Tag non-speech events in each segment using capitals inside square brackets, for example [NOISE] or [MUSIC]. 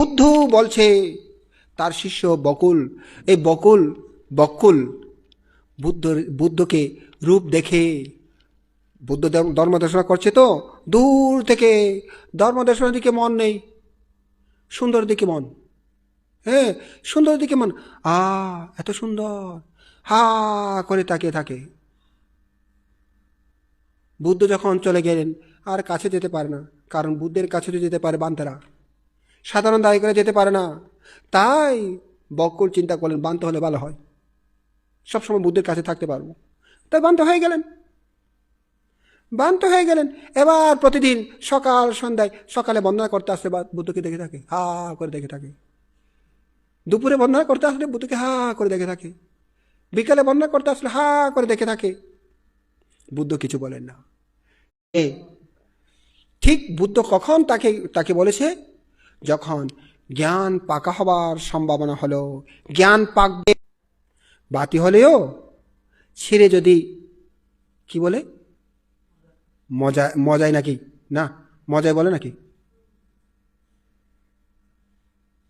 বুদ্ধ বলছে, তার শিষ্য বকুল, এই বকুল বকুল, বুদ্ধ, বুদ্ধকে রূপ দেখে, বুদ্ধ ধর্ম- ধর্ম দেশনা করছে তো, দূর থেকে, ধর্ম দেশনার দিকে মন নেই, সুন্দর দিকে মন হ্যাঁ সুন্দর দিকে মন, আ, এত সুন্দর, হা করে তাকিয়ে থাকে। বুদ্ধ যখন চলে গেলেন, আর কাছে যেতে পারে না, কারণ বুদ্ধের কাছে যেতে পারে বান্তারা সাধারণ দায়ী করে যেতে পারে না। তাই বকুল চিন্তা করলেন, বান্ত হলে ভালো হয়। সবসময় বুদ্ধের কাছে থাকতে পারব। তাই বান্ত হয়ে গেলেন। বান্ত হয়ে গেলেন। এবার প্রতিদিন সকাল, সন্ধ্যায় সকালে বন্দনা করতে আসলে বুদ্ধকে দেখে থাকে, হা করে দেখে থাকে। দুপুরে বন্দনা করতে আসলে বুদ্ধকে হা করে দেখে থাকে। বিকালে বন্দনা করতে আসলে হা করে দেখে থাকে। বুদ্ধ কিছু বলেন না। ঠিক বুদ্ধ কখন তাকে তাকে বলেছে? যখন জ্ঞান পাকা হবার সম্ভাবনা হলো, জ্ঞান পাকবে। বাতি হলেও ছিঁড়ে যদি, কি বলে? মজা মজায় নাকি? না, মজায় বলে নাকি?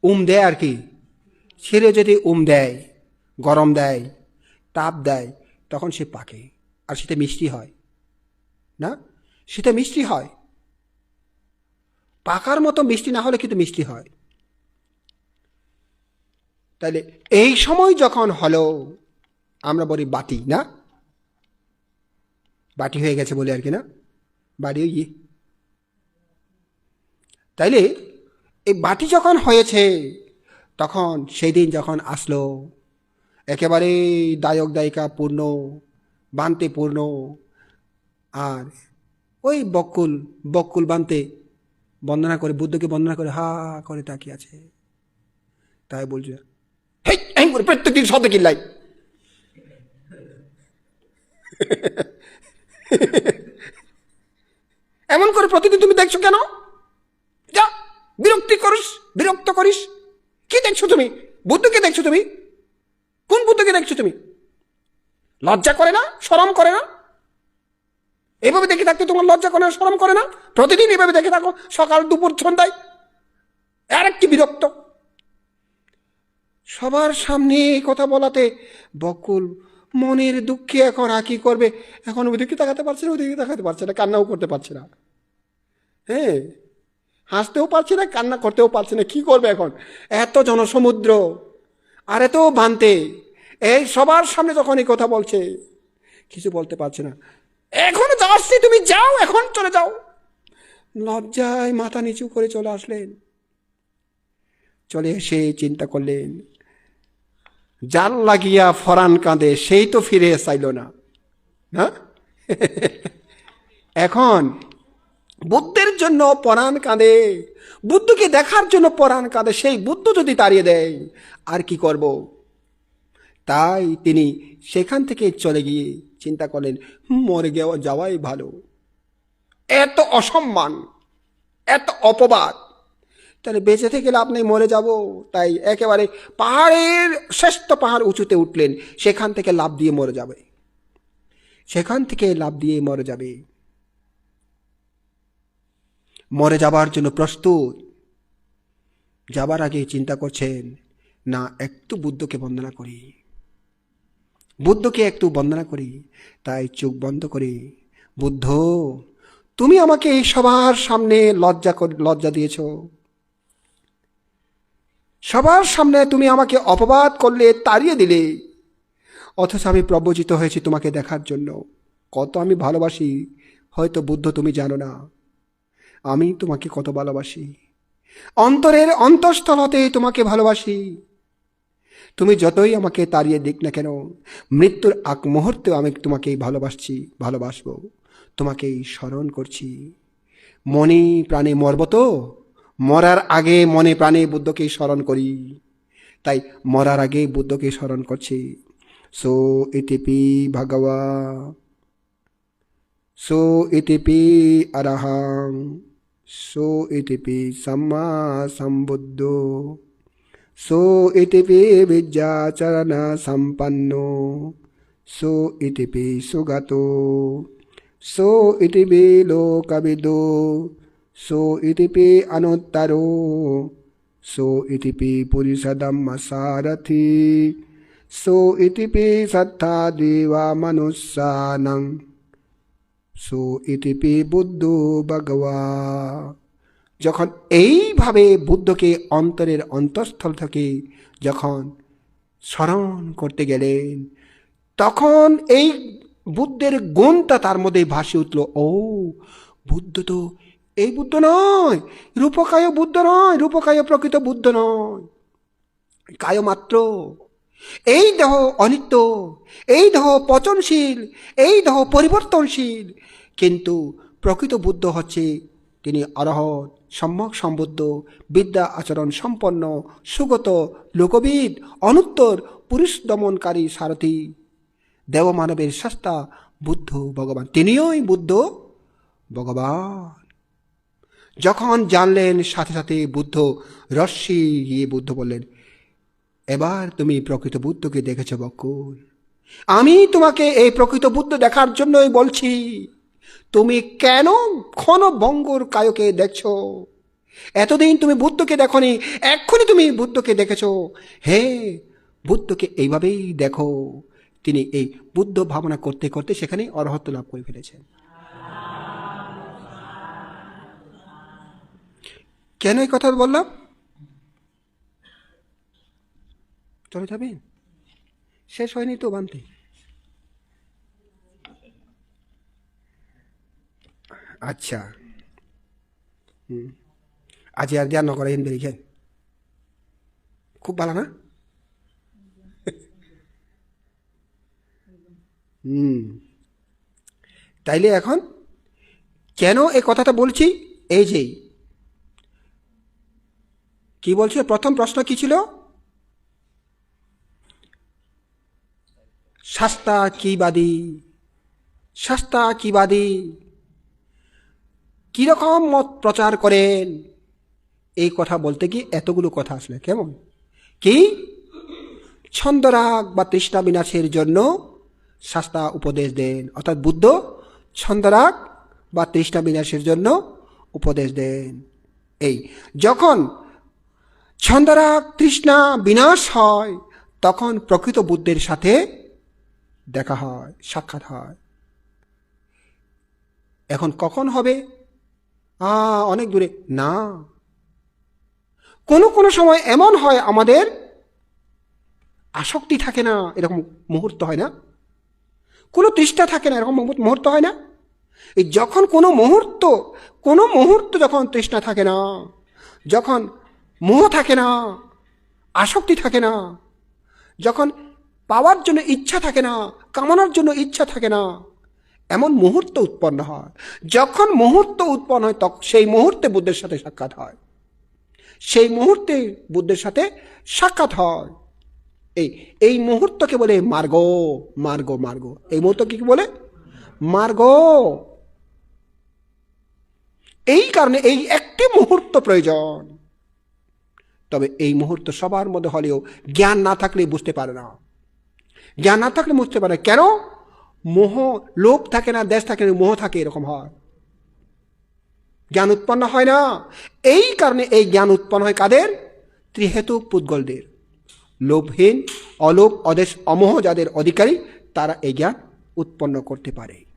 উম দেয় আর কি। ছিঁড়ে যদি উম দেয়, গরম দেয়, তাপ দেয়, তখন সে পাকে। আর সেটা মিষ্টি হয়। না? সেটা মিষ্টি হয়। পাকার মতো মিষ্টি না হলে কিন্তু মিষ্টি হয়। তাহলে এই সময় যখন হলো, আমরা বলি বাটি, না? বাটি হয়ে গেছে বলে আর কি, না? বাড়ি ইয়ে তাইলে এই বাটি যখন হয়েছে, তখন সেই দিন যখন আসলো, একেবারে দায়ক দায়িকা পূর্ণ, বানতে পূর্ণ, আর ওই বকুল বকুল বানতে বন্দনা করে, বুদ্ধকে বন্দনা করে, হা করে তাকিয়ে আছে। তাই বলছে, হেই করে প্রত্যেকদিন শত কিল্লাই। এমন করে প্রতিদিন তুমি দেখছ কেন? যা, বিরক্তি করিস, বিরক্ত করিস। কি দেখছ তুমি? বুদ্ধকে দেখছ তুমি? কোন বুদ্ধকে দেখছ তুমি? লজ্জা করে না? শরম করে না? এভাবে দেখে থাকতে তোমার লজ্জা করে না শরম করে না? প্রতিদিন এভাবে দেখে থাকো, সকাল, দুপুর, সন্ধ্যায়। আর একটি বিরক্ত। সবার সামনে এই কথা বলাতে বকুল মনের দুঃখে এখন আর কি করবে? এখন ওদিকে তাকাতে পারছে না, ওদিকে তাকাতে পারছে না, কান্নাও করতে পারছে না। হ্যাঁ? হাসতেও পারছে না, কান্না করতেও পারছে না, কি করবে এখন? এত জনসমুদ্র আর এত বানতে এই সবার সামনে যখন এই কথা বলছে, কিছু বলতে পারছে না। এখন যাচ্ছি তুমি যাও, এখন চলে যাও। লজ্জায় মাথা নিচু করে চলে আসলেন। চলে এসে চিন্তা করলেন, জাল লাগিয়া ফরান কাঁদে, সেই তো ফিরে চাইল না। হ্যাঁ? [LAUGHS] এখন বুদ্ধের জন্য পরাণ কাঁদে, বুদ্ধকে দেখার জন্য পরাণ কাঁদে, সেই বুদ্ধ যদি তাড়িয়ে দেয়, আর কি করব? তাই তিনি সেখান থেকে চলে গিয়ে চিন্তা করলেন, মরে গেওয়া যাওয়াই ভালো। এত অসম্মান, এত অপবাদ, তাহলে বেঁচে থেকে লাভ নেই, মরে যাব। তাই একেবারে পাহাড়ের শ্রেষ্ঠ পাহাড় উঁচুতে উঠলেন, সেখান থেকে লাভ দিয়ে মরে যাবে। সেখান থেকে লাভ দিয়ে মরে যাবে। মরে যাবার জন্য প্রস্তুত। যাবার আগে চিন্তা করছেন, না, একটু বুদ্ধকে বন্দনা করি। বুদ্ধকে একটু বন্দনা করি, তাই চোখ বন্ধ করি। বুদ্ধ, তুমি আমাকে সবার সামনে লজ্জা লজ্জা দিয়েছ। সবার সামনে তুমি আমাকে অপবাদ করলে, তাড়িয়ে দিলে। অথচ আমি প্রবচিত হয়েছি তোমাকে দেখার জন্য। কত আমি ভালোবাসি, হয়তো বুদ্ধ তুমি জানো না। আমি তোমাকে কত ভালোবাসি। অন্তরের অন্তঃস্থলতে তোমাকে ভালোবাসি। তুমি যতই আমাকে তাড়িয়ে দিক না কেন, মৃত্যুর আক মুহূর্তেও আমি তোমাকেই ভালোবাসছি, ভালোবাসবো। তোমাকেই স্মরণ করছি। মনে প্রাণে মরব তো? মরার আগে মনে প্রাণে বুদ্ধকেই স্মরণ করি। তাই মরার আগে বুদ্ধকে স্মরণ করছি। সো ইতিপি ভগবা। সো ইতিপি অরহং সো ইতিপি সম্মা সম্বুদ্ধ। সো ইতিপি বিদ্যাচরণ সম্পন্ন সো ইতিপি সুগতো সো ইতিপি লোকবিদো সো ইতিপি অনুত্তরো সো ইতিপি পুরিষদম সারথি সো ইতিপি সত্তা দেবা মনুষ্যানং সো ইতিপি বুদ্ধ ভগবা যখন এইভাবে বুদ্ধকে অন্তরের অন্তঃস্থল থেকে যখন স্মরণ করতে গেলেন, তখন এই বুদ্ধের গুণটা তার মধ্যে ভাসে উঠল। ও, বুদ্ধ তো এই বুদ্ধ নয়, রূপকায় বুদ্ধ নয়, রূপকায় প্রকৃত বুদ্ধ নয়। কায় মাত্র, এই দেহ অনিত্য, এই দেহ পচনশীল, এই দেহ পরিবর্তনশীল, কিন্তু প্রকৃত বুদ্ধ হচ্ছে তিনি অরহৎ সম্যক সম্বুদ্ধ, বিদ্যা আচরণ সম্পন্ন, সুগত, লোকবিদ, অনুত্তর, পুরুষ দমনকারী সারথী। দেবমানবের সস্তা বুদ্ধ ভগবান। তিনিওই বুদ্ধ ভগবান। যখন জানলেন, সাথে সাথে বুদ্ধ রশ্মি গিয়ে বুদ্ধ বললেন, এবার তুমি প্রকৃত বুদ্ধকে দেখেছ বকুল। আমি তোমাকে এই প্রকৃত বুদ্ধ দেখার জন্যই বলছি। তুমি কেন ক্ষণ বঙ্গর কায়কে দেখছ? এতদিন তুমি বুদ্ধকে দেখনি, এক্ষুনি তুমি বুদ্ধকে দেখেছ। হে, বুদ্ধকে এইভাবেই দেখো। তিনি এই বুদ্ধ ভাবনা করতে করতে সেখানে অরহত্ব লাভ করে ফেলেছেন। কেন এই কথা বললাম? চলে যাবেন? শেষ হয়নি তো বানতে। আচ্ছা। হুম। আজি আর দিয়া নকৰে হিন বেৰিখেন খুব ভালো না? হুম। তাইলে এখন কেন এই কথাটা বলছি? এই যেই কি বলছিল প্রথম প্রশ্ন কি ছিল? শাস্তা কিবাদী শাস্তা কিবাদী কীরকম মত প্রচার করেন? এই কথা বলতে কি এতগুলো কথা আসলে, কেমন? কি? ছন্দরাগ বা তৃষ্ণা বিনাশের জন্য শাস্তা উপদেশ দেন। অর্থাৎ বুদ্ধ ছন্দরাগ বা তৃষ্ণা বিনাশের জন্য উপদেশ দেন। এই, যখন ছন্দরাগ, তৃষ্ণা বিনাশ হয়, তখন প্রকৃত বুদ্ধের সাথে দেখা হয়, সাক্ষাৎ হয়। এখন কখন হবে? আ অনেক দূরে। না। কোনো কোনো সময় এমন হয় আমাদের আসক্তি থাকে না, এরকম মুহূর্ত হয় না। কোনো তৃষ্ণা থাকে না, এরকম মুহূর্ত হয় না। এই যখন কোনো মুহূর্ত কোনো মুহূর্ত যখন তৃষ্ণা থাকে না, যখন মোহ থাকে না, আসক্তি থাকে না, যখন পাওয়ার জন্য ইচ্ছা থাকে না, কামানোর জন্য ইচ্ছা থাকে না এমন মুহূর্ত উৎপন্ন হয়। যখন মুহূর্ত উৎপন্ন হয়, তখন সেই মুহূর্তে বুদ্ধের সাথে সাক্ষাৎ হয়। সেই মুহূর্তে বুদ্ধের সাথে সাক্ষাৎ হয়। এই এই মুহূর্তকে বলে মার্গ মার্গ মার্গ। এই মুহূর্তকে কি বলে? মার্গ। এই কারণে এই একটি মুহূর্ত প্রয়োজন। তবে এই মুহূর্ত সবার মধ্যে হলেও জ্ঞান না থাকলে বুঝতে পারে না। জ্ঞান না থাকলে বুঝতে পারে। কেন? মোহ, লোভ থাকে না, দেশ থাকে না, মোহ থাকে এরকম হয়। জ্ঞান উৎপন্ন হয় না। এই কারণে এই জ্ঞান উৎপন্ন হয় কাদের? ত্রিহেতু পুদ্গলদের। লোভহীন অলোভ অদেশ অমোহ যাদের অধিকারী, তারা এই জ্ঞান উৎপন্ন করতে পারে।